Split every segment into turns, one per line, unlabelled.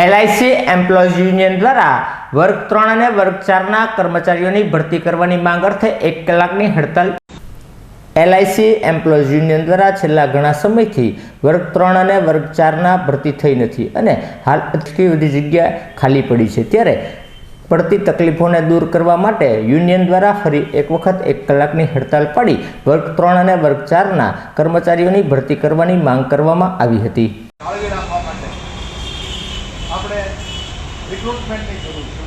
LIC employees union દ્વારા વર્ગ ત્રણ અને વર્ગ ચારના કર્મચારીઓની ભરતી કરવાની માંગ અર્થે એક કલાકની હડતાલ. એલઆઈસી એમ્પ્લોઈઝ યુનિયન દ્વારા છેલ્લા ઘણા સમયથી વર્ગ ત્રણ અને વર્ગ ચારના ભરતી થઈ નથી અને હાલ અટકી બધી જગ્યા ખાલી પડી છે. ત્યારે પડતી તકલીફોને દૂર કરવા માટે યુનિયન દ્વારા ફરી એક વખત એક કલાકની હડતાલ પાડી વર્ગ ત્રણ અને વર્ગ ચારના કર્મચારીઓની ભરતી કરવાની માંગ કરવામાં આવી હતી.
આપણે રિક્રુટમેન્ટની જરૂર છે.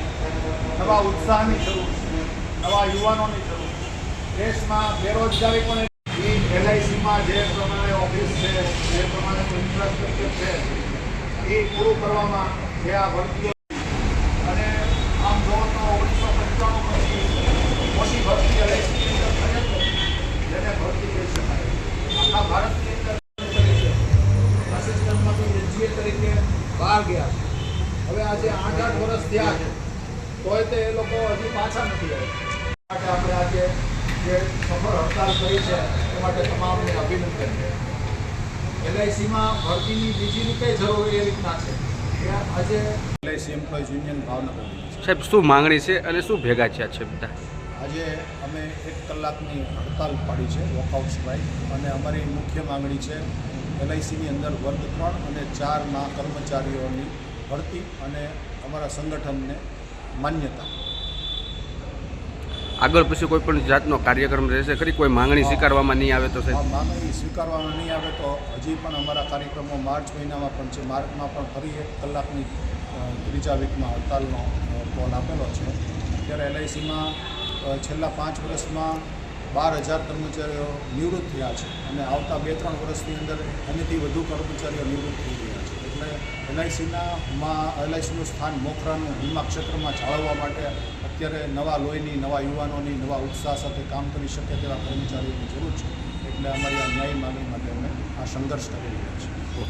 નવા ઉત્સાહની જરૂર છે. નવા યુવાનોની જરૂર છે. દેશમાં બેરોજગારી પણ એલઆઈસીમાં જે પ્રમાણે ઓફિસ છે, જે પ્રમાણે ઇન્ફ્રાસ્ટ્રક્ચર છે, એ પૂરું કરવામાં જે આ ભરતીઓ અને આમ જોવો તો ઓગણીસો પંચાણું પછી મોટી ભરતી એલઆઈસીની અંદર થઈ જેને ભરતી કહી શકાય. આખા ભારતની અંદર છે આસિસ્ટન્ટમાંથી એનજીએ તરીકે બહાર ગયા છે. હવે આજે આઠ આઠ વર્ષ થયા છે. તોય તે એ લોકો હજી પાછા નથી આવ્યા. માટે આપણે આજે જે સફળ હડતાલ કરી છે એ માટે તમામને અભિનંદન. છે એલઆઈસીમાં ભરતીની બીજી રીતે જરૂર એ રીતના છે. કે આજે
એલઆઈસી એમ્પ્લોઈઝ યુનિયન ભાવનગર
સાહેબ શું માંગણી છે અને શું ભેગા થયા છે બધા?
આજે અમે એક કલાકની હડતાલ પાડી છે વોકઆઉટ સ્ટ્રાઇક અને અમારી મુખ્ય માંગણી છે એલઆઈસીની અંદર વર્ગ ત્રણ અને ચારના કર્મચારીઓની ભરતી અને અમારા સંગઠનને માન્યતા.
આગળ પછી કોઈ પણ જાતનો કાર્યક્રમ રહેશે ખરી? કોઈ માંગણી સ્વીકારવામાં નહીં આવે તો સાહેબ?
માંગણી સ્વીકારવામાં નહીં આવે તો હજી પણ અમારા કાર્યક્રમો માર્ચ મહિનામાં પણ છે. માર્ચમાં પણ ફરી એક કલાકની ત્રીજા વીકમાં હડતાલનો કોલ આપેલો છે. અત્યારે એલઆઈસીમાં છેલ્લા પાંચ વર્ષમાં બાર હજાર કર્મચારીઓ નિવૃત્ત થયા છે અને આવતા બે ત્રણ વર્ષની અંદર એનાથી વધુ કર્મચારીઓ નિવૃત્ત થઈ ગયા છે. એટલે એલઆઈસીના માં, એલઆઈસીનું સ્થાન મોખરાનું વીમા ક્ષેત્રમાં જાળવવા માટે અત્યારે નવા લોહીની, નવા યુવાનોની, નવા ઉત્સાહ સાથે કામ કરી શકે તેવા કર્મચારીઓની જરૂર છે. એટલે અમારી આ ન્યાય માગણી માટે અમે આ સંઘર્ષ કરી રહ્યા છીએ.